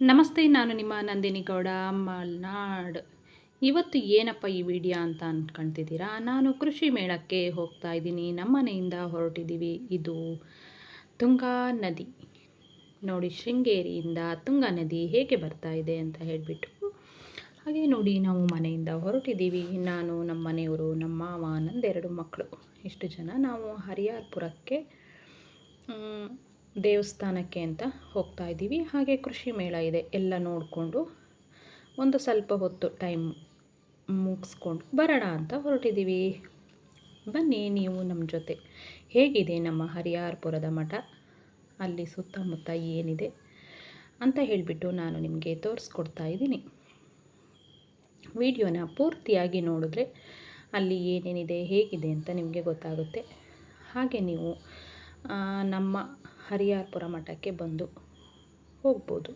ನಮಸ್ತೆ, ನಾನು ನಿಮ್ಮ ನಂದಿನಿ ಗೌಡ, ಮಲ್ನಾಡ್. ಇವತ್ತು ಏನಪ್ಪ ಈ ವಿಡಿಯೋ ಅಂತ ಅಂದ್ಕೊಳ್ತಿದ್ದೀರಾ ನಾನು ಕೃಷಿ ಮೇಳಕ್ಕೆ ಹೋಗ್ತಾ ಇದ್ದೀನಿ. ನಮ್ಮನೆಯಿಂದ ಹೊರಟಿದ್ದೀವಿ. ಇದು ತುಂಗಾ ನದಿ. ನೋಡಿ, ಶೃಂಗೇರಿಯಿಂದ ತುಂಗಾ ನದಿ ಹೇಗೆ ಬರ್ತಾ ಇದೆ ಅಂತ ಹೇಳಿಬಿಟ್ಟು. ಹಾಗೆ ನೋಡಿ, ನಾವು ಮನೆಯಿಂದ ಹೊರಟಿದ್ದೀವಿ. ನಾನು, ನಮ್ಮ ಮನೆಯವರು, ನಮ್ಮ ಮಾವ, ನಂದೆರಡು ಮಕ್ಕಳು. ಇಷ್ಟು ಜನ ನಾವು ಹರಿಯಾರ್ಪುರಕ್ಕೆ ದೇವಸ್ಥಾನಕ್ಕೆ ಅಂತ ಹೋಗ್ತಾ ಇದ್ದೀವಿ. ಹಾಗೆ ಕೃಷಿ ಮೇಳ ಇದೆ. ಎಲ್ಲ ನೋಡಿಕೊಂಡು ಒಂದು ಸ್ವಲ್ಪ ಹೊತ್ತು ಟೈಮ್ ಮುಗಿಸ್ಕೊಂಡು ಬರೋಣ ಅಂತ ಹೊರಟಿದ್ದೀವಿ. ಬನ್ನಿ, ನೀವು ನಮ್ಮ ಜೊತೆ. ಹೇಗಿದೆ ನಮ್ಮ ಹರಿಯಾರ್ಪುರದ ಮಠ? ಅಲ್ಲಿ ಸುತ್ತಮುತ್ತ ಏನಿದೆ ಅಂತ ಹೇಳಿಬಿಟ್ಟು ನಾನು ನಿಮಗೆ ತೋರಿಸ್ಕೊಡ್ತಾ ಇದ್ದೀನಿ. ವಿಡಿಯೋನ ಪೂರ್ತಿಯಾಗಿ ನೋಡಿದ್ರೆ ಅಲ್ಲಿ ಏನೇನಿದೆ, ಹೇಗಿದೆ ಅಂತ ನಿಮಗೆ ಗೊತ್ತಾಗುತ್ತೆ. ಹಾಗೆ ನೀವು ನಮ್ಮ ಹರಿಯಾರ್ಪುರ ಮಠಕ್ಕೆ ಬಂದು ಹೋಗ್ಬೋದು.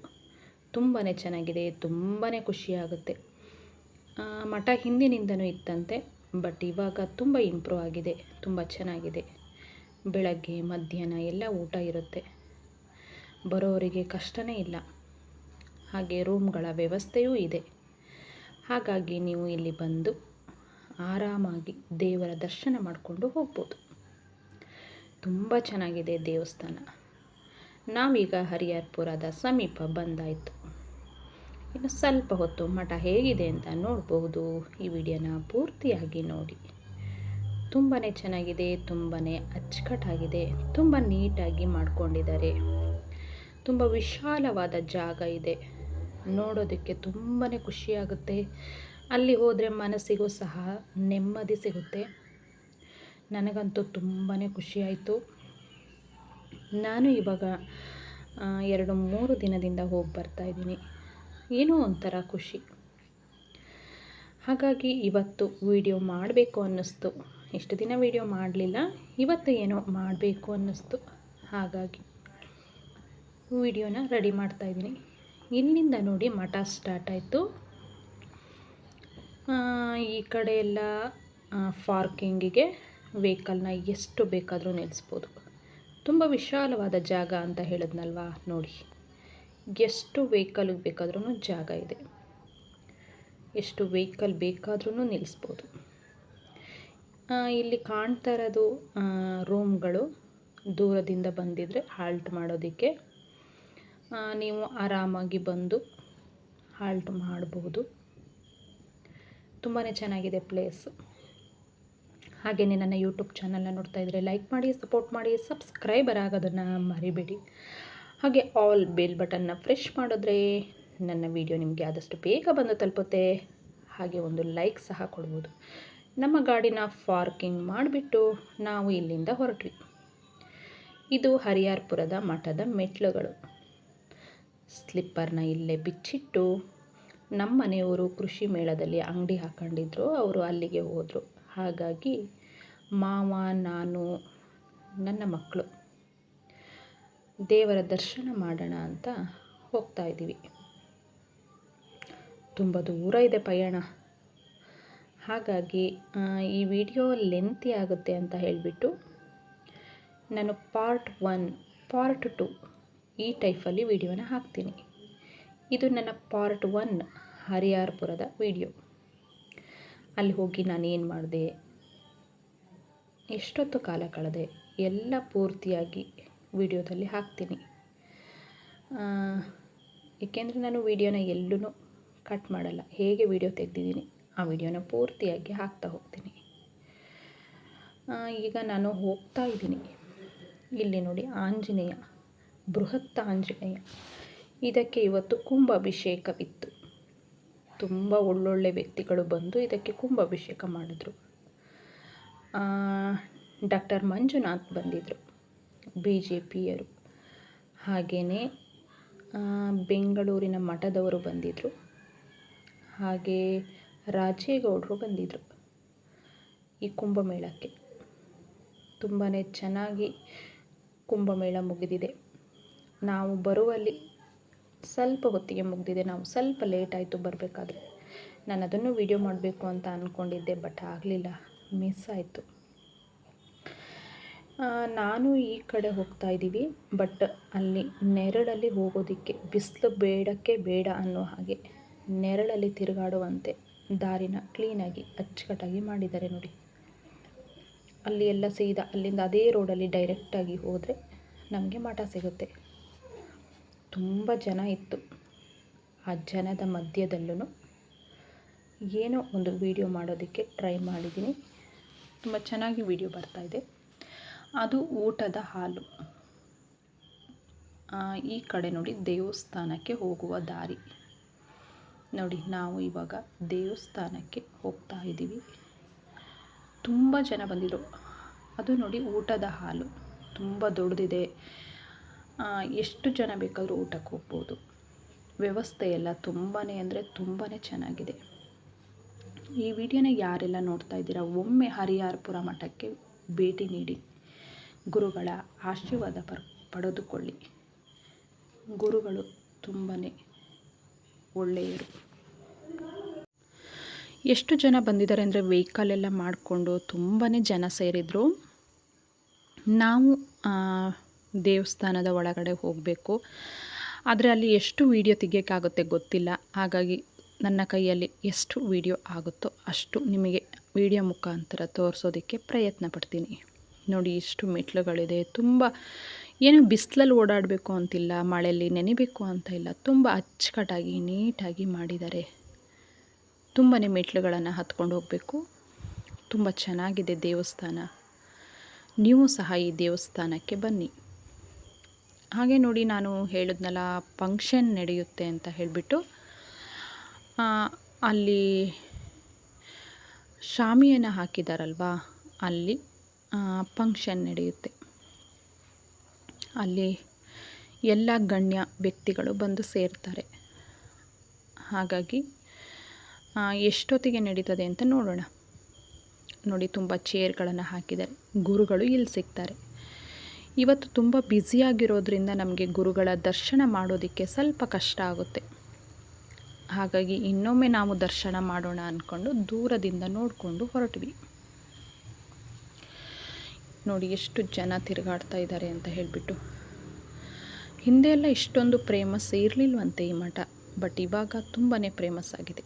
ತುಂಬಾ ಚೆನ್ನಾಗಿದೆ ತುಂಬಾ ಖುಷಿಯಾಗುತ್ತೆ. ಮಠ ಹಿಂದಿನಿಂದನೂ ಇತ್ತಂತೆ, ಬಟ್ ಇವಾಗ ತುಂಬ ಇಂಪ್ರೂವ್ ಆಗಿದೆ, ತುಂಬ ಚೆನ್ನಾಗಿದೆ. ಬೆಳಗ್ಗೆ, ಮಧ್ಯಾಹ್ನ ಎಲ್ಲ ಊಟ ಇರುತ್ತೆ. ಬರೋರಿಗೆ ಕಷ್ಟವೇ ಇಲ್ಲ. ಹಾಗೆ ರೂಮ್ಗಳ ವ್ಯವಸ್ಥೆಯೂ ಇದೆ. ಹಾಗಾಗಿ ನೀವು ಇಲ್ಲಿ ಬಂದು ಆರಾಮಾಗಿ ದೇವರ ದರ್ಶನ ಮಾಡಿಕೊಂಡು ಹೋಗ್ಬೋದು. ತುಂಬ ಚೆನ್ನಾಗಿದೆ ದೇವಸ್ಥಾನ. ನಾವೀಗ ಹರಿಹರ್ಪುರದ ಸಮೀಪ ಬಂದಾಯಿತು. ಇನ್ನು ಸ್ವಲ್ಪ ಹೊತ್ತು ಮಠ ಹೇಗಿದೆ ಅಂತ ನೋಡಬಹುದು ಈ ವಿಡಿಯೋನ ಪೂರ್ತಿಯಾಗಿ ನೋಡಿ. ತುಂಬಾ ಚೆನ್ನಾಗಿದೆ ತುಂಬಾ ಅಚ್ಚುಕಟ್ಟಾಗಿದೆ, ತುಂಬ ನೀಟಾಗಿ ಮಾಡಿಕೊಂಡಿದ್ದಾರೆ. ತುಂಬ ವಿಶಾಲವಾದ ಜಾಗ ಇದೆ. ನೋಡೋದಕ್ಕೆ ತುಂಬಾ ಖುಷಿಯಾಗುತ್ತೆ. ಅಲ್ಲಿ ಹೋದರೆ ಮನಸ್ಸಿಗೂ ಸಹ ನೆಮ್ಮದಿ ಸಿಗುತ್ತೆ. ನನಗಂತೂ ತುಂಬಾ ಖುಷಿಯಾಯಿತು. ನಾನು ಇವಾಗ ಎರಡು ಮೂರು ದಿನದಿಂದ ಹೋಗಿ ಬರ್ತಾ ಇದ್ದೀನಿ. ಏನೋ ಒಂಥರ ಖುಷಿ. ಹಾಗಾಗಿ ಇವತ್ತು ವಿಡಿಯೋ ಮಾಡಬೇಕು ಅನ್ನಿಸ್ತು. ಇಷ್ಟು ದಿನ ವಿಡಿಯೋ ಮಾಡಲಿಲ್ಲ, ಇವತ್ತು ಏನೋ ಮಾಡಬೇಕು ಅನ್ನಿಸ್ತು. ಹಾಗಾಗಿ ವಿಡಿಯೋನ ರೆಡಿ ಮಾಡ್ತಾಯಿದ್ದೀನಿ ಇಲ್ಲಿಂದ ನೋಡಿ ಮಠ ಸ್ಟಾರ್ಟ್ ಆಯಿತು. ಈ ಕಡೆ ಎಲ್ಲ ಪಾರ್ಕಿಂಗಿಗೆ ವೆಹಿಕಲ್ನ ಎಷ್ಟು ಬೇಕಾದರೂ ನಿಲ್ಲಿಸ್ಬೋದು. ತುಂಬ ವಿಶಾಲವಾದ ಜಾಗ ಅಂತ ಹೇಳಿದ್ನಲ್ವಾ? ನೋಡಿ. ಎಷ್ಟು ವೆಹಿಕಲ್ಗೆ ಬೇಕಾದ್ರೂ ಜಾಗ ಇದೆ. ಎಷ್ಟು ವೆಹಿಕಲ್ ಬೇಕಾದ್ರೂ ನಿಲ್ಲಿಸ್ಬೋದು ಇಲ್ಲಿ ಕಾಣ್ತಾ ಇರೋದು ರೂಮ್ಗಳು ದೂರದಿಂದ ಬಂದಿದ್ದರೆ ಹಾಲ್ಟ್ ಮಾಡೋದಕ್ಕೆ. ನೀವು ಆರಾಮಾಗಿ ಬಂದು ಹಾಲ್ಟ್ ಮಾಡಬಹುದು ತುಂಬಾ ಚೆನ್ನಾಗಿದೆ ಪ್ಲೇಸ್ ಹಾಗೆಯೇ ನನ್ನ ಯೂಟ್ಯೂಬ್ ಚಾನಲ್ನ ನೋಡ್ತಾ ಇದ್ದರೆ ಲೈಕ್ ಮಾಡಿ ಸಪೋರ್ಟ್ ಮಾಡಿ ಸಬ್ಸ್ಕ್ರೈಬರ್ ಆಗೋದನ್ನು ಮರಿಬೇಡಿ. ಹಾಗೆ ಆಲ್ ಬೇಲ್ ಬಟನ್ನ ಫ್ರೆಶ್ ಮಾಡಿದ್ರೆ ನನ್ನ ವಿಡಿಯೋ ನಿಮಗೆ ಆದಷ್ಟು ಬೇಗ ಬಂದು ತಲುಪುತ್ತೆ. ಹಾಗೆ ಒಂದು ಲೈಕ್ ಸಹ ಕೊಡ್ಬೋದು. ನಮ್ಮ ಗಾಡಿನ ಫಾರ್ಕಿಂಗ್ ಮಾಡಿಬಿಟ್ಟು ನಾವು ಇಲ್ಲಿಂದ ಹೊರಟ್ವಿ. ಇದು ಹರಿಯಾರ್ಪುರದ ಮಠದ ಮೆಟ್ಲುಗಳು. ಸ್ಲಿಪ್ಪರ್ನ ಇಲ್ಲೇ ಬಿಚ್ಚಿಟ್ಟು ನಮ್ಮ ಮನೆಯವರು ಕೃಷಿ ಮೇಳದಲ್ಲಿ ಅಂಗಡಿ ಹಾಕೊಂಡಿದ್ರು. ಅವರು ಅಲ್ಲಿಗೆ ಹೋದರು. ಹಾಗಾಗಿ ಮಾವ, ನಾನು, ನನ್ನ ಮಕ್ಕಳು ದೇವರ ದರ್ಶನ ಮಾಡೋಣ ಅಂತ ಹೋಗ್ತಾ ಇದ್ದೀವಿ. ತುಂಬ ದೂರ ಇದೆ ಪಯಣ. ಹಾಗಾಗಿ ಈ ವಿಡಿಯೋ ಲೆಂತಿ ಆಗುತ್ತೆ ಅಂತ ಹೇಳಿಬಿಟ್ಟು ನಾನು ಪಾರ್ಟ್ ಒನ್, ಪಾರ್ಟ್ ಟು ಈ ಟೈಪಲ್ಲಿ ವಿಡಿಯೋನ ಹಾಕ್ತೀನಿ. ಇದು ನನ್ನ ಪಾರ್ಟ್ ಒನ್ ಹರಿಯಾರ್ಪುರದ ವಿಡಿಯೋ. ಅಲ್ಲಿ ಹೋಗಿ ನಾನು ಏನು ಮಾಡಿದೆ? ಎಷ್ಟೊತ್ತು ಕಾಲ ಕಳೆದೆ? ಎಲ್ಲ ಪೂರ್ತಿಯಾಗಿ ವಿಡಿಯೋದಲ್ಲಿ ಹಾಕ್ತೀನಿ. ಏಕೆಂದರೆ ನಾನು ವಿಡಿಯೋನ ಎಲ್ಲೂ ಕಟ್ ಮಾಡಲ್ಲ. ಹೇಗೆ ವಿಡಿಯೋ ತೆಗೆದಿದ್ದೀನಿ, ಆ ವಿಡಿಯೋನ ಪೂರ್ತಿಯಾಗಿ ಹಾಕ್ತಾ ಹೋಗ್ತೀನಿ. ಈಗ ನಾನು ಹೋಗ್ತಾ ಇದ್ದೀನಿ. ಇಲ್ಲಿ ನೋಡಿ ಆಂಜನೇಯ, ಬೃಹತ್ ಆಂಜನೇಯ. ಇದಕ್ಕೆ ಇವತ್ತು ಕುಂಭಾಭಿಷೇಕವಿತ್ತು. ತುಂಬ ಒಳ್ಳೊಳ್ಳೆ ವ್ಯಕ್ತಿಗಳು ಬಂದು ಇದಕ್ಕೆ ಕುಂಭಾಭಿಷೇಕ ಮಾಡಿದ್ರು. ಡಾಕ್ಟರ್ ಮಂಜುನಾಥ್ ಬಂದಿದ್ದರು ಬಿ ಜೆ ಪಿಯರು ಹಾಗೆಯೇ ಬೆಂಗಳೂರಿನ ಮಠದವರು ಬಂದಿದ್ದರು ಹಾಗೇ ರಾಜೇಗೌಡರು ಬಂದಿದ್ದರು ಈ ಕುಂಭಮೇಳಕ್ಕೆ. ತುಂಬಾ ಚೆನ್ನಾಗಿ ಕುಂಭಮೇಳ ಮುಗಿದಿದೆ. ನಾವು ಬರುವಲ್ಲಿ ಸ್ವಲ್ಪ ಹೊತ್ತಿಗೆ ಮುಗಿದಿದೆ. ನಾವು ಸ್ವಲ್ಪ ಲೇಟ್ ಆಯಿತು ಬರಬೇಕಾದ್ರೆ. ನಾನು ಅದನ್ನು ವೀಡಿಯೋ ಮಾಡಬೇಕು ಅಂತ ಅಂದ್ಕೊಂಡಿದ್ದೆ ಬಟ್ ಆಗಲಿಲ್ಲ. ಮಿಸ್ ಆಯಿತು. ನಾನು ಈ ಕಡೆ ಹೋಗ್ತಾ ಇದ್ದೀವಿ, ಬಟ್ ಅಲ್ಲಿ ನೆರಳಲ್ಲಿ ಹೋಗೋದಕ್ಕೆ ಬಿಸಿಲು ಬೇಡಕ್ಕೆ ಬೇಡ ಅನ್ನೋ ಹಾಗೆ ನೆರಳಲ್ಲಿ ತಿರುಗಾಡುವಂತೆ ದಾರಿನ ಕ್ಲೀನಾಗಿ ಅಚ್ಚುಕಟ್ಟಾಗಿ ಮಾಡಿದ್ದಾರೆ ನೋಡಿ. ಅಲ್ಲಿ ಎಲ್ಲ ಸೀದಾ ಅಲ್ಲಿಂದ ಅದೇ ರೋಡಲ್ಲಿ ಡೈರೆಕ್ಟಾಗಿ ಹೋದರೆ ನಮಗೆ ಮಠ ಸಿಗುತ್ತೆ. ತುಂಬ ಜನ ಇತ್ತು ಆ ಜನದ ಮಧ್ಯದಲ್ಲೂ ಏನೋ ಒಂದು ವಿಡಿಯೋ ಮಾಡೋದಕ್ಕೆ ಟ್ರೈ ಮಾಡಿದ್ದೀನಿ. ತುಂಬ ಚೆನ್ನಾಗಿ ವಿಡಿಯೋ ಬರ್ತಾಯಿದೆ ಅದು ಊಟದ ಹಾಲು. ಈ ಕಡೆ ನೋಡಿ ದೇವಸ್ಥಾನಕ್ಕೆ ಹೋಗುವ ದಾರಿ. ನೋಡಿ, ನಾವು ಇವಾಗ ದೇವಸ್ಥಾನಕ್ಕೆ ಹೋಗ್ತಾ ಇದ್ದೀವಿ. ತುಂಬ ಜನ ಬಂದಿದ್ದರು ಅದು ನೋಡಿ ಊಟದ ಹಾಲು. ತುಂಬ ದೊಡ್ಡದಿದೆ. ಎಷ್ಟು ಜನ ಬೇಕಾದರೂ ಊಟಕ್ಕೆ ಹೋಗ್ಬೋದು. ವ್ಯವಸ್ಥೆ ಎಲ್ಲ ತುಂಬಾ ಅಂದರೆ ತುಂಬಾ ಚೆನ್ನಾಗಿದೆ. ಈ ವಿಡಿಯೋನ ಯಾರೆಲ್ಲ ನೋಡ್ತಾ ಇದ್ದೀರಾ, ಒಮ್ಮೆ ಹರಿಹರಪುರ ಮಠಕ್ಕೆ ಭೇಟಿ ನೀಡಿ. ಗುರುಗಳ ಆಶೀರ್ವಾದ ಪರ್, ಪಡೆದುಕೊಳ್ಳಿ. ಗುರುಗಳು ತುಂಬಾ ಒಳ್ಳೆಯರು. ಎಷ್ಟು ಜನ ಬಂದಿದ್ದಾರೆ ಅಂದರೆ ವೆಹಿಕಲ್ ಎಲ್ಲ ಮಾಡಿಕೊಂಡು ತುಂಬಾ ಜನ ಸೇರಿದರು. ನಾವು ದೇವಸ್ಥಾನದ ಒಳಗಡೆ ಹೋಗಬೇಕು. ಆದರೆ ಅಲ್ಲಿ ಎಷ್ಟು ವೀಡಿಯೋ ತೆಗಿಯೋಕ್ಕಾಗುತ್ತೆ ಗೊತ್ತಿಲ್ಲ. ಹಾಗಾಗಿ ನನ್ನ ಕೈಯಲ್ಲಿ ಎಷ್ಟು ವೀಡಿಯೋ ಆಗುತ್ತೋ ಅಷ್ಟು ನಿಮಗೆ ವಿಡಿಯೋ ಮುಖಾಂತರ ತೋರಿಸೋದಕ್ಕೆ ಪ್ರಯತ್ನ ಪಡ್ತೀನಿ. ನೋಡಿ, ಇಷ್ಟು ಮೆಟ್ಲುಗಳಿದೆ ತುಂಬ ಏನು ಬಿಸಿಲಲ್ಲಿ ಓಡಾಡಬೇಕು ಅಂತಿಲ್ಲ, ಮಳೆಯಲ್ಲಿ ನೆನೆಬೇಕು ಅಂತ ಇಲ್ಲ. ತುಂಬ ಅಚ್ಚುಕಟ್ಟಾಗಿ, ನೀಟಾಗಿ ಮಾಡಿದ್ದಾರೆ. ತುಂಬಾ ಮೆಟ್ಲುಗಳನ್ನು ಹತ್ಕೊಂಡು ಹೋಗಬೇಕು. ತುಂಬ ಚೆನ್ನಾಗಿದೆ ದೇವಸ್ಥಾನ. ನೀವು ಸಹ ಈ ದೇವಸ್ಥಾನಕ್ಕೆ ಬನ್ನಿ. ಹಾಗೆ ನೋಡಿ ನಾನು ಹೇಳಿದ್ನಲ್ಲ ಫಂಕ್ಷನ್ ನಡೆಯುತ್ತೆ ಅಂತ ಹೇಳಿಬಿಟ್ಟು ಅಲ್ಲಿ ಶಾಮಿಯನ್ನು ಹಾಕಿದಾರಲ್ವಾ, ಅಲ್ಲಿ ಫಂಕ್ಷನ್ ನಡೆಯುತ್ತೆ. ಅಲ್ಲಿ ಎಲ್ಲ ಗಣ್ಯ ವ್ಯಕ್ತಿಗಳು ಬಂದು ಸೇರ್ತಾರೆ. ಹಾಗಾಗಿ ಎಷ್ಟೊತ್ತಿಗೆ ನಡೀತದೆ ಅಂತ ನೋಡೋಣ. ನೋಡಿ, ತುಂಬ ಚೇರ್ಗಳನ್ನು ಹಾಕಿದ್ದಾರೆ. ಗುರುಗಳು ಇಲ್ಲಿ ಸಿಗ್ತಾರೆ. ಇವತ್ತು ತುಂಬ ಬ್ಯುಸಿಯಾಗಿರೋದ್ರಿಂದ ನಮಗೆ ಗುರುಗಳ ದರ್ಶನ ಮಾಡೋದಕ್ಕೆ ಸ್ವಲ್ಪ ಕಷ್ಟ ಆಗುತ್ತೆ. ಹಾಗಾಗಿ ಇನ್ನೊಮ್ಮೆ ನಾವು ದರ್ಶನ ಮಾಡೋಣ ಅಂದ್ಕೊಂಡು ದೂರದಿಂದ ನೋಡಿಕೊಂಡು ಹೊರಟ್ವಿ. ನೋಡಿ ಎಷ್ಟು ಜನ ತಿರುಗಾಡ್ತಾ ಇದ್ದಾರೆ ಅಂತ ಹೇಳಿಬಿಟ್ಟು. ಹಿಂದೆ ಎಲ್ಲ ಇಷ್ಟೊಂದು ಪ್ರೇಮಸ್ ಇರಲಿಲ್ವಂತೆ ಈ ಮಠ, ಬಟ್ ಇವಾಗ ತುಂಬಾ ಪ್ರೇಮಸ್ ಆಗಿದೆ.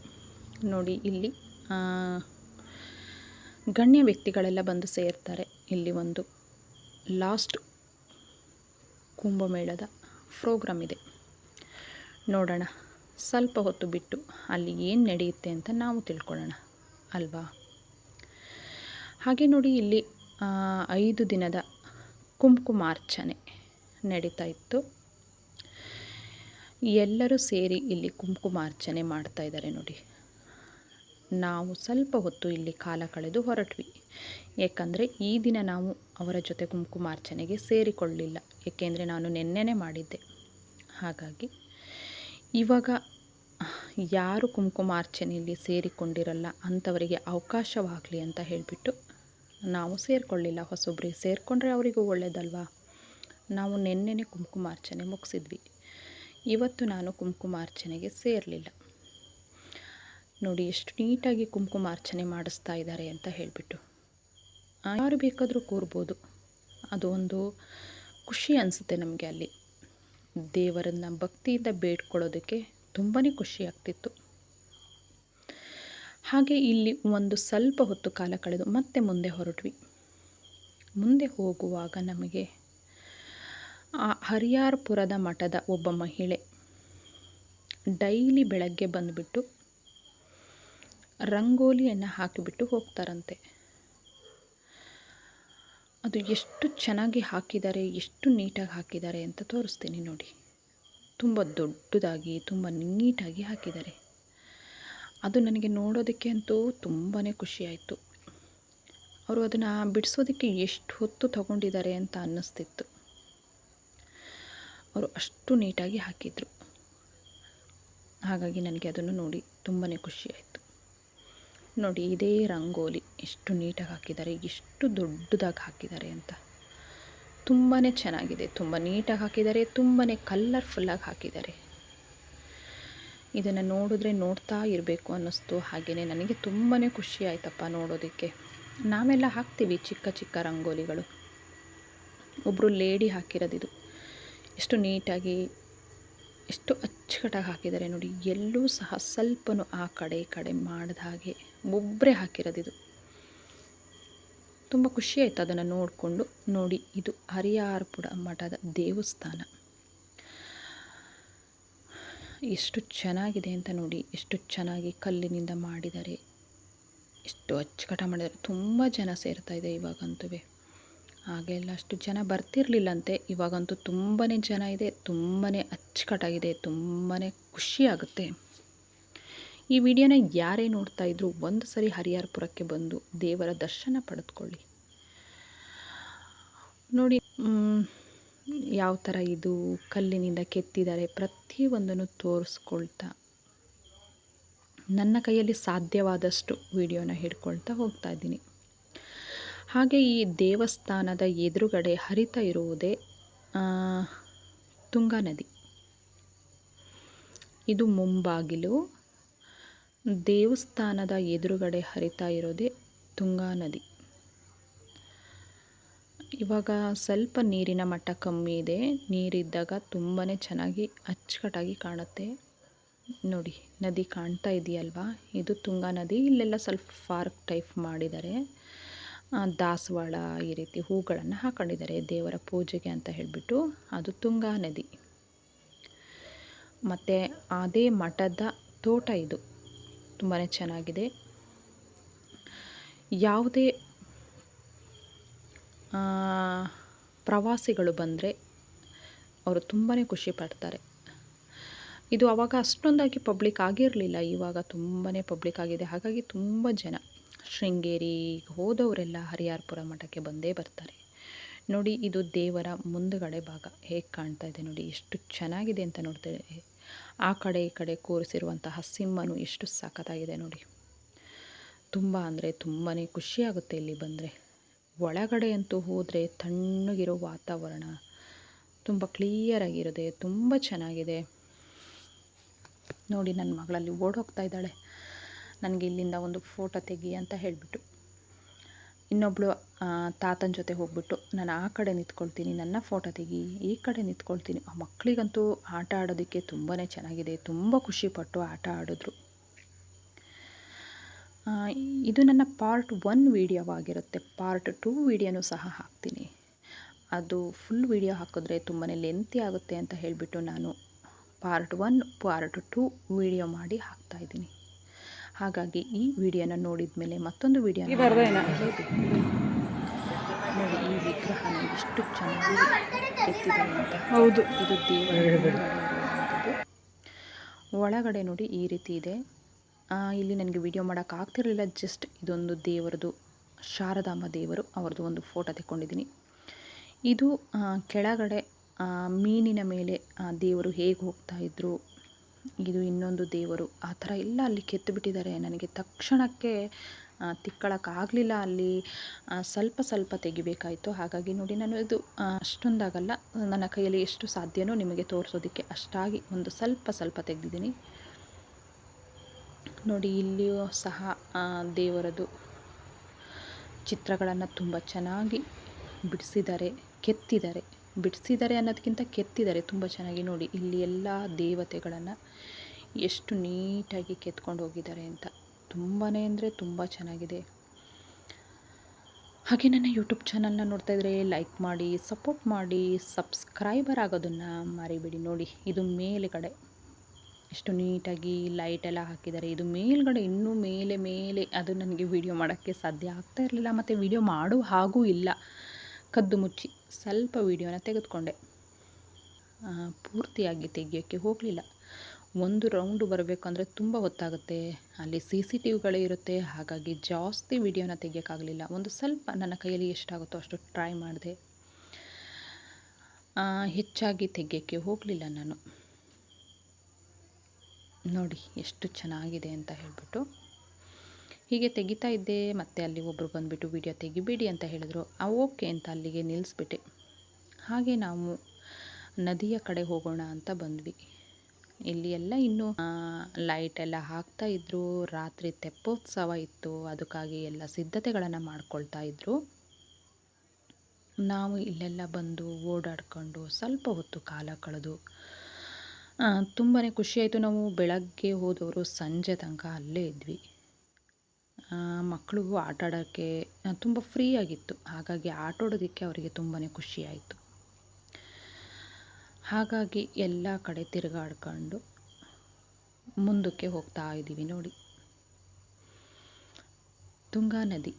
ನೋಡಿ ಇಲ್ಲಿ ಗಣ್ಯ ವ್ಯಕ್ತಿಗಳೆಲ್ಲ ಬಂದು ಸೇರ್ತಾರೆ. ಇಲ್ಲಿ ಒಂದು ಲಾಸ್ಟ್ ಕುಂಭಮೇಳದ ಪ್ರೋಗ್ರಾಮ್ ಇದೆ. ನೋಡೋಣ. ಸ್ವಲ್ಪ ಹೊತ್ತು ಬಿಟ್ಟು ಅಲ್ಲಿ ಏನು ನಡೆಯುತ್ತೆ ಅಂತ ನಾವು ತಿಳ್ಕೊಳ್ಳೋಣ. ಅಲ್ವಾ? ಹಾಗೆ ನೋಡಿ ಇಲ್ಲಿ ಐದು ದಿನದ ಕುಂಕುಮಾರ್ಚನೆ ನಡೀತಾ ಇತ್ತು. ಎಲ್ಲರೂ ಸೇರಿ ಇಲ್ಲಿ ಕುಂಕುಮಾರ್ಚನೆ ಮಾಡ್ತಾ ಇದ್ದಾರೆ ನೋಡಿ. ನಾವು ಸ್ವಲ್ಪ ಹೊತ್ತು ಇಲ್ಲಿ ಕಾಲ ಕಳೆದು ಹೊರಟ್ವಿ. ಏಕೆಂದರೆ ಈ ದಿನ ನಾವು ಅವರ ಜೊತೆ ಕುಂಕುಮಾರ್ಚನೆಗೆ ಸೇರಿಕೊಳ್ಳಿಲ್ಲ. ಏಕೆಂದರೆ ನಾನು ನೆನ್ನೆನೇ ಮಾಡಿದ್ದೆ. ಹಾಗಾಗಿ ಇವಾಗ ಯಾರು ಕುಂಕುಮಾರ್ಚನೆಯಲ್ಲಿ ಸೇರಿಕೊಂಡಿರಲ್ಲ ಅಂಥವರಿಗೆ ಅವಕಾಶವಾಗಲಿ ಅಂತ ಹೇಳಿಬಿಟ್ಟು ನಾವು ಸೇರಿಕೊಳ್ಳಿಲ್ಲ. ಹೊಸೊಬ್ಬರಿಗೆ ಸೇರಿಕೊಂಡ್ರೆ ಅವರಿಗೂ ಒಳ್ಳೆಯದಲ್ವಾ ನಾವು ನೆನ್ನೆನೇ ಕುಂಕುಮಾರ್ಚನೆ ಮುಗಿಸಿದ್ವಿ. ಇವತ್ತು ನಾನು ಕುಂಕುಮಾರ್ಚನೆಗೆ ಸೇರಲಿಲ್ಲ. ನೋಡಿ, ಎಷ್ಟು ನೀಟಾಗಿ ಕುಂಕುಮಾರ್ಚನೆ ಮಾಡಿಸ್ತಾ ಇದ್ದಾರೆ ಅಂತ ಹೇಳಿಬಿಟ್ಟು. ಯಾರು ಬೇಕಾದರೂ ಕೂರ್ಬೋದು. ಅದು ಒಂದು ಖುಷಿ ಅನಿಸುತ್ತೆ ನಮಗೆ ಅಲ್ಲಿ. ದೇವರನ್ನು ಭಕ್ತಿಯಿಂದ ಬೇಡ್ಕೊಳ್ಳೋದಕ್ಕೆ ತುಂಬಾ ಖುಷಿ ಆಗ್ತಿತ್ತು. ಹಾಗೆ ಇಲ್ಲಿ ಒಂದು ಸ್ವಲ್ಪ ಹೊತ್ತು ಕಾಲ ಕಳೆದು ಮತ್ತೆ ಮುಂದೆ ಹೊರಟ್ವಿ. ಮುಂದೆ ಹೋಗುವಾಗ ನಮಗೆ ಆ ಹರಿಯಾರ್ಪುರದ ಮಠದ ಒಬ್ಬ ಮಹಿಳೆ ಡೈಲಿ ಬೆಳಗ್ಗೆ ಬಂದುಬಿಟ್ಟು ರಂಗೋಲಿಯನ್ನು ಹಾಕಿಬಿಟ್ಟು ಹೋಗ್ತಾರಂತೆ. ಅದು ಎಷ್ಟು ಚೆನ್ನಾಗಿ ಹಾಕಿದ್ದಾರೆ, ಎಷ್ಟು ನೀಟಾಗಿ ಹಾಕಿದ್ದಾರೆ ಅಂತ ತೋರಿಸ್ತೀನಿ ನೋಡಿ. ತುಂಬ ದೊಡ್ಡದಾಗಿ, ತುಂಬ ನೀಟಾಗಿ ಹಾಕಿದ್ದಾರೆ. ಅದು ನನಗೆ ನೋಡೋದಕ್ಕೆ ಅಂತೂ ತುಂಬಾ ಖುಷಿಯಾಯಿತು ಅವರು ಅದನ್ನು ಬಿಡಿಸೋದಕ್ಕೆ ಎಷ್ಟು ಹೊತ್ತು ತಗೊಂಡಿದ್ದಾರೆ ಅಂತ ಅನ್ನಿಸ್ತಿತ್ತು. ಅವರು ಅಷ್ಟು ನೀಟಾಗಿ ಹಾಕಿದರು. ಹಾಗಾಗಿ ನನಗೆ ಅದನ್ನು ನೋಡಿ ತುಂಬಾ ಖುಷಿಯಾಯಿತು ನೋಡಿ, ಇದೇ ರಂಗೋಲಿ. ಎಷ್ಟು ನೀಟಾಗಿ ಹಾಕಿದ್ದಾರೆ, ಎಷ್ಟು ದೊಡ್ಡದಾಗಿ ಹಾಕಿದ್ದಾರೆ ಅಂತ. ತುಂಬಾ ಚೆನ್ನಾಗಿದೆ, ತುಂಬ ನೀಟಾಗಿ ಹಾಕಿದ್ದಾರೆ ತುಂಬಾ ಕಲರ್ಫುಲ್ಲಾಗಿ ಹಾಕಿದ್ದಾರೆ. ಇದನ್ನು ನೋಡಿದ್ರೆ ನೋಡ್ತಾ ಇರಬೇಕು ಅನ್ನಿಸ್ತು ಹಾಗೆಯೇ ನನಗೆ ತುಂಬಾ ಖುಷಿ ಆಯ್ತಪ್ಪ ನೋಡೋದಕ್ಕೆ. ನಾವೆಲ್ಲ ಹಾಕ್ತೀವಿ ಚಿಕ್ಕ ಚಿಕ್ಕ ರಂಗೋಲಿಗಳು. ಒಬ್ಬರು ಲೇಡಿ ಹಾಕಿರೋದಿದು. ಎಷ್ಟು ನೀಟಾಗಿ, ಎಷ್ಟು ಅಚ್ಚುಕಟ್ಟಾಗಿ ಹಾಕಿದ್ದಾರೆ ನೋಡಿ. ಎಲ್ಲೂ ಸಹ ಸ್ವಲ್ಪನೂ ಆ ಕಡೆ ಈ ಕಡೆ ಮಾಡಿದ ಹಾಗೆ. ಒಬ್ಬರೇ ಹಾಕಿರೋದು ಇದು ತುಂಬ ಖುಷಿ ಆಯಿತು ಅದನ್ನು ನೋಡಿಕೊಂಡು ನೋಡಿ. ಇದು ಹರಿಯಾರ್ಪುಡ ಮಠದ ದೇವಸ್ಥಾನ. ಎಷ್ಟು ಚೆನ್ನಾಗಿದೆ ಅಂತ ನೋಡಿ. ಎಷ್ಟು ಚೆನ್ನಾಗಿ ಕಲ್ಲಿನಿಂದ ಮಾಡಿದ್ದಾರೆ. ಎಷ್ಟು ಅಚ್ಚುಕಟ್ಟ ಮಾಡಿದ್ದಾರೆ. ತುಂಬ ಜನ ಸೇರ್ತಾ ಇದೆ ಇವಾಗಂತೂ ಹಾಗೆಲ್ಲ ಅಷ್ಟು ಜನ ಬರ್ತಿರ್ಲಿಲ್ಲಂತೆ. ಇವಾಗಂತೂ ತುಂಬಾ ಜನ ಇದೆ. ತುಂಬಾ ಅಚ್ಚುಕಟ್ಟಾಗಿದೆ. ತುಂಬಾ ಖುಷಿಯಾಗುತ್ತೆ ಈ ವಿಡಿಯೋನ ಯಾರೇ ನೋಡ್ತಾ ಇದ್ರು ಒಂದು ಸರಿ ಹರಿಹರಪುರಕ್ಕೆ ಬಂದು ದೇವರ ದರ್ಶನ ಪಡೆದುಕೊಳ್ಳಿ. ನೋಡಿ ಯಾವ ಥರ ಇದು ಕಲ್ಲಿನಿಂದ ಕೆತ್ತಿದ್ದಾರೆ ಪ್ರತಿಯೊಂದನ್ನು ತೋರಿಸ್ಕೊಳ್ತಾ ನನ್ನ ಕೈಯಲ್ಲಿ ಸಾಧ್ಯವಾದಷ್ಟು ವಿಡಿಯೋನ ಹಿಡ್ಕೊಳ್ತಾ ಹೋಗ್ತಾ ಇದ್ದೀನಿ. ಹಾಗೆ ಈ ದೇವಸ್ಥಾನದ ಎದುರುಗಡೆ ಹರಿತ ಇರುವುದೇ ತುಂಗಾ ನದಿ. ಇದು ಮುಂಬಾಗಿಲು. ದೇವಸ್ಥಾನದ ಎದುರುಗಡೆ ಹರಿತಾ ಇರೋದೇ ತುಂಗಾ ನದಿ. ಇವಾಗ ಸ್ವಲ್ಪ ನೀರಿನ ಮಟ್ಟ ಕಮ್ಮಿ ಇದೆ. ನೀರಿದ್ದಾಗ ತುಂಬಾ ಚೆನ್ನಾಗಿ ಅಚ್ಚುಕಟ್ಟಾಗಿ ಕಾಣುತ್ತೆ. ನೋಡಿ, ನದಿ ಕಾಣ್ತಾ ಇದೆಯಲ್ವಾ? ಇದು ತುಂಗಾ ನದಿ. ಇಲ್ಲೆಲ್ಲ ಸ್ವಲ್ಪ ಫಾರ್ಕ್ ಟೈಪ್ ಮಾಡಿದ್ದಾರೆ. ದಾಸವಾಳ ಈ ರೀತಿ ಹೂಗಳನ್ನು ಹಾಕೊಂಡಿದ್ದಾರೆ ದೇವರ ಪೂಜೆಗೆ ಅಂತ ಹೇಳಿಬಿಟ್ಟು. ಅದು ತುಂಗಾ ನದಿ. ಮತ್ತು ಅದೇ ಮಠದ ತೋಟ ಇದು. ತುಂಬಾ ಚೆನ್ನಾಗಿದೆ. ಯಾವುದೇ ಪ್ರವಾಸಿಗಳು ಬಂದರೆ ಅವರು ತುಂಬಾ ಖುಷಿ ಪಡ್ತಾರೆ. ಇದು ಆವಾಗ ಅಷ್ಟೊಂದಾಗಿ ಪಬ್ಲಿಕ್ ಆಗಿರಲಿಲ್ಲ, ಇವಾಗ ತುಂಬಾ ಪಬ್ಲಿಕ್ ಆಗಿದೆ. ಹಾಗಾಗಿ ತುಂಬ ಜನ ಶೃಂಗೇರಿ ಹೋದವರೆಲ್ಲ ಹರಿಹರಪುರ ಮಠಕ್ಕೆ ಬಂದೇ ಬರ್ತಾರೆ. ನೋಡಿ, ಇದು ದೇವರ ಮುಂದುಗಡೆ ಭಾಗ. ಹೇಗೆ ಕಾಣ್ತಾ ಇದೆ ನೋಡಿ, ಎಷ್ಟು ಚೆನ್ನಾಗಿದೆ ಅಂತ ನೋಡ್ತೇವೆ ಆ ಕಡೆ ಈ ಕಡೆ ಕೂರಿಸಿರುವಂತಹ ಸಿಂಹನು ಎಷ್ಟು ಸಖತ್ತಾಗಿದೆ ನೋಡಿ. ತುಂಬ ಅಂದರೆ ತುಂಬಾ ಖುಷಿಯಾಗುತ್ತೆ ಇಲ್ಲಿ ಬಂದರೆ. ಒಳಗಡೆ ಅಂತೂ ಹೋದರೆ ತಣ್ಣಗಿರೋ ವಾತಾವರಣ, ತುಂಬ ಕ್ಲಿಯರಾಗಿರುತ್ತೆ ತುಂಬ ಚೆನ್ನಾಗಿದೆ. ನೋಡಿ ನನ್ನ ಮಗಳಲ್ಲಿ ಓಡೋಗ್ತಾ ಇದ್ದಾಳೆ. ನನಗೆ ಇಲ್ಲಿಂದ ಒಂದು ಫೋಟೋ ತೆಗಿ ಅಂತ ಹೇಳಿಬಿಟ್ಟು. ಇನ್ನೊಬ್ಬಳು ತಾತನ ಜೊತೆ ಹೋಗ್ಬಿಟ್ಟು, ನಾನು ಆ ಕಡೆ ನಿಂತ್ಕೊಳ್ತೀನಿ, ನನ್ನ ಫೋಟೋ ತೆಗಿ, ಈ ಕಡೆ ನಿಂತ್ಕೊಳ್ತೀನಿ. ಆ ಮಕ್ಕಳಿಗಂತೂ ಆಟ ಆಡೋದಕ್ಕೆ ತುಂಬಾ ಚೆನ್ನಾಗಿದೆ, ತುಂಬ ಖುಷಿಪಟ್ಟು ಆಟ ಆಡಿದ್ರು. ಇದು ನನ್ನ ಪಾರ್ಟ್ ಒನ್ ಆಗಿರುತ್ತೆ ಪಾರ್ಟ್ ಟೂ ವೀಡಿಯೋನೂ ಸಹ ಹಾಕ್ತೀನಿ. ಅದು ಫುಲ್ ವೀಡಿಯೋ ಹಾಕಿದ್ರೆ ತುಂಬಾ ಲೆಂತಿ ಆಗುತ್ತೆ ಅಂತ ಹೇಳಿಬಿಟ್ಟು ನಾನು part one, part two video ಮಾಡಿ ಹಾಕ್ತಾಯಿದ್ದೀನಿ ಹಾಗಾಗಿ ಈ ವಿಡಿಯೋನ ನೋಡಿದ ಮೇಲೆ ಮತ್ತೊಂದು ವಿಡಿಯೋ ನೋಡಿ ಈ ವಿಗ್ರಹ ಎಷ್ಟು ಚೆನ್ನಾಗಿ ಎತ್ತಿದ್ದಾರೆ ಅಂತ ಹೌದು. ಇದು ದೇವರ ಒಳಗಡೆ ನೋಡಿ ಈ ರೀತಿ ಇದೆ. ಇಲ್ಲಿ ನನಗೆ ವಿಡಿಯೋ ಮಾಡೋಕ್ಕಾಗ್ತಿರಲಿಲ್ಲ ಜಸ್ಟ್ ಇದೊಂದು ದೇವರದು ಶಾರದಾಂಬ ದೇವರು ಅವ್ರದ್ದು ಒಂದು ಫೋಟೋ ತೆಕ್ಕೊಂಡಿದ್ದೀನಿ. ಇದು ಕೆಳಗಡೆ ಮೀನಿನ ಮೇಲೆ ದೇವರು ಹೇಗೆ ಹೋಗ್ತಾ ಇದ್ರು ಇದು ಇನ್ನೊಂದು ದೇವರು. ಆ ಥರ ಎಲ್ಲ ಅಲ್ಲಿ ಕೆತ್ತು ಬಿಟ್ಟಿದ್ದಾರೆ. ನನಗೆ ತಕ್ಷಣಕ್ಕೆ ತಿಕ್ಕೊಳ್ಳೋಕ್ಕಾಗಲಿಲ್ಲ ಅಲ್ಲಿ ಸ್ವಲ್ಪ ಸ್ವಲ್ಪ ತೆಗಿಬೇಕಾಯಿತು. ಹಾಗಾಗಿ ನೋಡಿ ನಾನು ಇದು ಅಷ್ಟೊಂದಾಗಲ್ಲ. ನನ್ನ ಕೈಯಲ್ಲಿ ಎಷ್ಟು ಸಾಧ್ಯನೋ ನಿಮಗೆ ತೋರಿಸೋದಕ್ಕೆ ಅಷ್ಟಾಗಿ ಒಂದು ಸ್ವಲ್ಪ ಸ್ವಲ್ಪ ತೆಗೆದಿದ್ದೀನಿ. ನೋಡಿ, ಇಲ್ಲಿಯೂ ಸಹ ದೇವರದು ಚಿತ್ರಗಳನ್ನು ತುಂಬ ಚೆನ್ನಾಗಿ ಬಿಡಿಸಿದ್ದಾರೆ, ಕೆತ್ತಿದ್ದಾರೆ. ಬಿಡಿಸಿದ್ದಾರೆ ಅನ್ನೋದಕ್ಕಿಂತ ಕೆತ್ತಿದ್ದಾರೆ ತುಂಬ ಚೆನ್ನಾಗಿ ನೋಡಿ. ಇಲ್ಲಿ ಎಲ್ಲ ದೇವತೆಗಳನ್ನು ಎಷ್ಟು ನೀಟಾಗಿ ಕೆತ್ಕೊಂಡು ಹೋಗಿದ್ದಾರೆ ಅಂತ. ತುಂಬಾ ಅಂದರೆ ತುಂಬ ಚೆನ್ನಾಗಿದೆ. ಹಾಗೆ ನನ್ನ ಯೂಟ್ಯೂಬ್ ಚಾನಲ್ನ ನೋಡ್ತಾ ಇದ್ರೆ ಲೈಕ್ ಮಾಡಿ ಸಪೋರ್ಟ್ ಮಾಡಿ ಸಬ್ಸ್ಕ್ರೈಬರ್ ಆಗೋದನ್ನು ಮರಿಬೇಡಿ ನೋಡಿ. ಇದು ಮೇಲುಗಡೆ. ಎಷ್ಟು ನೀಟಾಗಿ ಲೈಟ್ ಎಲ್ಲ ಹಾಕಿದ್ದಾರೆ. ಇದು ಮೇಲ್ಗಡೆ, ಇನ್ನೂ ಮೇಲೆ ಮೇಲೆ ಅದು ನನಗೆ ವಿಡಿಯೋ ಮಾಡೋಕ್ಕೆ ಸಾಧ್ಯ ಆಗ್ತಾ ಇರಲಿಲ್ಲ. ಮತ್ತು ವಿಡಿಯೋ ಮಾಡೋ ಹಾಗೂ ಇಲ್ಲ. ಕದ್ದು ಮುಚ್ಚಿ. ಸ್ವಲ್ಪ ವೀಡಿಯೋನ ತೆಗೆದುಕೊಂಡೆ. ಪೂರ್ತಿಯಾಗಿ ತೆಗಿಯೋಕ್ಕೆ ಹೋಗಲಿಲ್ಲ. ಒಂದು ರೌಂಡು ಬರಬೇಕಂದ್ರೆ ತುಂಬ ಹೊತ್ತಾಗುತ್ತೆ. ಅಲ್ಲಿ ಸಿ ಸಿ ಟಿ ವಿಗಳೇ ಇರುತ್ತೆ. ಹಾಗಾಗಿ ಜಾಸ್ತಿ ವೀಡಿಯೋನ ತೆಗಿಯೋಕ್ಕಾಗಲಿಲ್ಲ. ಒಂದು ಸ್ವಲ್ಪ ನನ್ನ ಕೈಯಲ್ಲಿ ಎಷ್ಟಾಗುತ್ತೋ ಅಷ್ಟು ಟ್ರೈ ಮಾಡಿದೆ. ಹೆಚ್ಚಾಗಿ ತೆಗಿಯೋಕ್ಕೆ ಹೋಗಲಿಲ್ಲ ನಾನು. ನೋಡಿ, ಎಷ್ಟು ಚೆನ್ನಾಗಿದೆ ಅಂತ ಹೇಳಿಬಿಟ್ಟು. ಹೀಗೆ ತೆಗಿತಾ ಇದ್ದೆ, ಮತ್ತೆ ಅಲ್ಲಿ ಒಬ್ಬರು ಬಂದುಬಿಟ್ಟು ವಿಡಿಯೋ ತೆಗಿಬೇಡಿ ಅಂತ ಹೇಳಿದ್ರು. ಓಕೆ ಅಂತ ಅಲ್ಲಿಗೆ ನಿಲ್ಲಿಸ್ಬಿಟ್ಟೆ ಹಾಗೆ ನಾವು ನದಿಯ ಕಡೆ ಹೋಗೋಣ ಅಂತ ಬಂದ್ವಿ. ಇಲ್ಲಿ ಎಲ್ಲ ಇನ್ನೂ ಲೈಟ್ ಎಲ್ಲ ಹಾಕ್ತಾ ಇದ್ದರು ರಾತ್ರಿ ತೆಪ್ಪೋತ್ಸವ ಇತ್ತು. ಅದಕ್ಕಾಗಿ ಎಲ್ಲ ಸಿದ್ಧತೆಗಳನ್ನು ಮಾಡ್ಕೊಳ್ತಾ ಇದ್ದರು ನಾವು ಇಲ್ಲೆಲ್ಲ ಬಂದು ಓಡಾಡಿಕೊಂಡು ಸ್ವಲ್ಪ ಹೊತ್ತು ಕಾಲ ಕಳೆದು ತುಂಬಾ ಖುಷಿಯಾಯಿತು ನಾವು ಬೆಳಗ್ಗೆ ಹೋದವರು ಸಂಜೆ ತನಕ ಅಲ್ಲೇ ಇದ್ವಿ. ಮಕ್ಕಳಿಗೂ ಆಟ ಆಡೋಕ್ಕೆ ತುಂಬ ಫ್ರೀ ಆಗಿತ್ತು. ಹಾಗಾಗಿ ಆಟೋಡೋದಕ್ಕೆ ಅವರಿಗೆ ತುಂಬಾ ಖುಷಿಯಾಯಿತು. ಹಾಗಾಗಿ ಎಲ್ಲ ಕಡೆ ತಿರುಗಾಡ್ಕೊಂಡು ಮುಂದಕ್ಕೆ ಹೋಗ್ತಾ ಇದ್ದೀವಿ ನೋಡಿ. ತುಂಗಾ ನದಿ.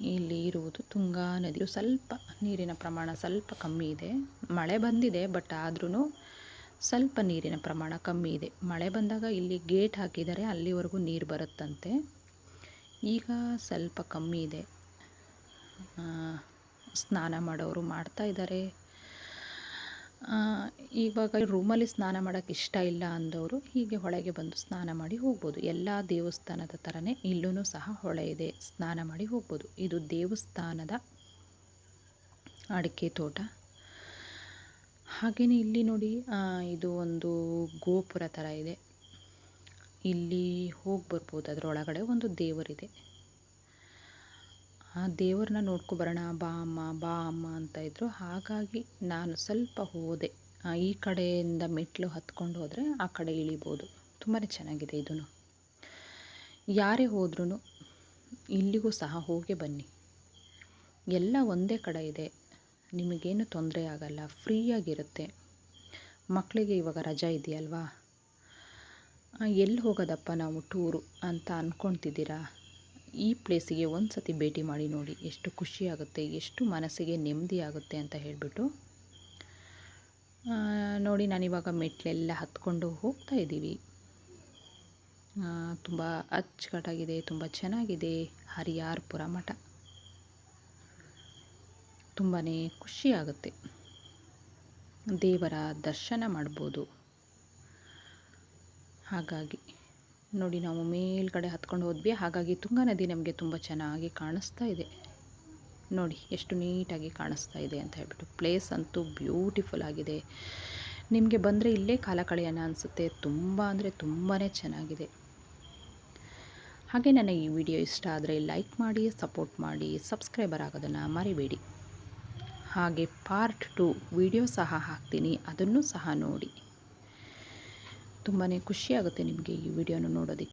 ಇಲ್ಲಿ ಇರುವುದು ತುಂಗಾ ನದಿಯು ಸ್ವಲ್ಪ ನೀರಿನ ಪ್ರಮಾಣ ಸ್ವಲ್ಪ ಕಮ್ಮಿ ಇದೆ. ಮಳೆ ಬಂದಿದೆ ಬಟ್ ಆದ್ರೂ ಸ್ವಲ್ಪ ನೀರಿನ ಪ್ರಮಾಣ ಕಮ್ಮಿ ಇದೆ. ಮಳೆ ಬಂದಾಗ ಇಲ್ಲಿ ಗೇಟ್ ಹಾಕಿದರೆ ಅಲ್ಲಿವರೆಗೂ ನೀರು ಬರುತ್ತಂತೆ. ಈಗ ಸ್ವಲ್ಪ ಕಮ್ಮಿ ಇದೆ. ಸ್ನಾನ ಮಾಡೋರು ಮಾಡ್ತಾ ಇದ್ದಾರೆ. ಇವಾಗ ರೂಮಲ್ಲಿ ಸ್ನಾನ ಮಾಡೋಕ್ಕೆ ಇಷ್ಟ ಇಲ್ಲ ಅಂದವರು ಹೀಗೆ ಹೊಳೆಗೆ ಬಂದು ಸ್ನಾನ ಮಾಡಿ ಹೋಗ್ಬೋದು. ಎಲ್ಲ ದೇವಸ್ಥಾನದ ಥರನೇ ಇಲ್ಲೂ ಸಹ ಹೊಳೆ ಇದೆ. ಸ್ನಾನ ಮಾಡಿ ಹೋಗ್ಬೋದು. ಇದು ದೇವಸ್ಥಾನದ ಅಡಿಕೆ ತೋಟ. ಹಾಗೆಯೇ ಇಲ್ಲಿ ನೋಡಿ ಇದು ಒಂದು ಗೋಪುರ ಥರ ಇದೆ. ಇಲ್ಲಿ ಹೋಗಿ ಬರ್ಬೋದು, ಅದರೊಳಗಡೆ ಒಂದು ದೇವರಿದೆ. ಆ ದೇವ್ರನ್ನ ನೋಡ್ಕೊಬರೋಣ ಬಾ ಅಮ್ಮ ಬಾ ಅಮ್ಮ ಅಂತ ಇದ್ದರು ಹಾಗಾಗಿ ನಾನು ಸ್ವಲ್ಪ ಹೋದೆ. ಈ ಕಡೆಯಿಂದ ಮೆಟ್ಲು ಹತ್ಕೊಂಡು ಹೋದರೆ ಆ ಕಡೆ ಇಳಿಬೋದು. ತುಂಬಾ ಚೆನ್ನಾಗಿದೆ ಇದೂ ಯಾರೇ ಹೋದ್ರೂ ಇಲ್ಲಿಗೂ ಸಹ ಹೋಗೇ ಬನ್ನಿ. ಎಲ್ಲ ಒಂದೇ ಕಡೆ ಇದೆ. ನಿಮಗೇನು ತೊಂದರೆ ಆಗಲ್ಲ, ಫ್ರೀಯಾಗಿರುತ್ತೆ. ಮಕ್ಕಳಿಗೆ ಇವಾಗ ರಜಾ ಇದೆಯಲ್ವಾ? ಎಲ್ಲಿ ಹೋಗೋದಪ್ಪ ನಾವು ಟೂರು ಅಂತ ಅಂದ್ಕೊತಿದ್ದೀರಾ ಈ ಪ್ಲೇಸಿಗೆ ಒಂದು ಸತಿ ಭೇಟಿ ಮಾಡಿ ನೋಡಿ, ಎಷ್ಟು ಖುಷಿಯಾಗುತ್ತೆ ಎಷ್ಟು ಮನಸ್ಸಿಗೆ ನೆಮ್ಮದಿ ಆಗುತ್ತೆ ಅಂತ ಹೇಳಿಬಿಟ್ಟು. ನೋಡಿ, ನಾನಿವಾಗ ಮೆಟ್ಲೆಲ್ಲ ಹತ್ಕೊಂಡು ಹೋಗ್ತಾ ಇದ್ದೀವಿ. ತುಂಬ ಅಚ್ಚುಕಟ್ಟಾಗಿದೆ, ತುಂಬ ಚೆನ್ನಾಗಿದೆ, ಹರಿಯಾರ್ಪುರ ಮಠ. ತುಂಬಾ ಖುಷಿಯಾಗುತ್ತೆ. ದೇವರ ದರ್ಶನ ಮಾಡ್ಬೋದು. ಹಾಗಾಗಿ ನೋಡಿ ನಾವು ಮೇಲ್ಗಡೆ ಹತ್ಕೊಂಡು ಹೋದ್ವಿ. ಹಾಗಾಗಿ ತುಂಗಾ ನದಿ ನಮಗೆ ತುಂಬ ಚೆನ್ನಾಗಿ ಕಾಣಿಸ್ತಾ ಇದೆ. ನೋಡಿ ಎಷ್ಟು ನೀಟಾಗಿ ಕಾಣಿಸ್ತಾ ಇದೆ ಅಂತ ಹೇಳ್ಬಿಟ್ಟು ಪ್ಲೇಸ್ ಅಂತೂ ಬ್ಯೂಟಿಫುಲ್ ಆಗಿದೆ. ನಿಮಗೆ ಬಂದರೆ ಇಲ್ಲೇ ಕಾಲ ಕಳೆಯೋಣ ಅನಿಸುತ್ತೆ. ತುಂಬ ಅಂದರೆ ತುಂಬಾ ಚೆನ್ನಾಗಿದೆ. ಹಾಗೆ ನನ್ನ ಈ ವಿಡಿಯೋ ಇಷ್ಟ ಆದರೆ ಲೈಕ್ ಮಾಡಿ, ಸಪೋರ್ಟ್ ಮಾಡಿ, ಸಬ್ಸ್ಕ್ರೈಬರ್ ಆಗೋದನ್ನು ಮರಿಬೇಡಿ. ಹಾಗೆ ಪಾರ್ಟ್ ಟು ವಿಡಿಯೋ ಸಹ ಹಾಕ್ತೀನಿ. ಅದನ್ನು ಸಹ ನೋಡಿ. ತುಂಬಾ ಖುಷಿಯಾಗುತ್ತೆ ನಿಮಗೆ ಈ ವಿಡಿಯೋನ ನೋಡೋದಕ್ಕೆ.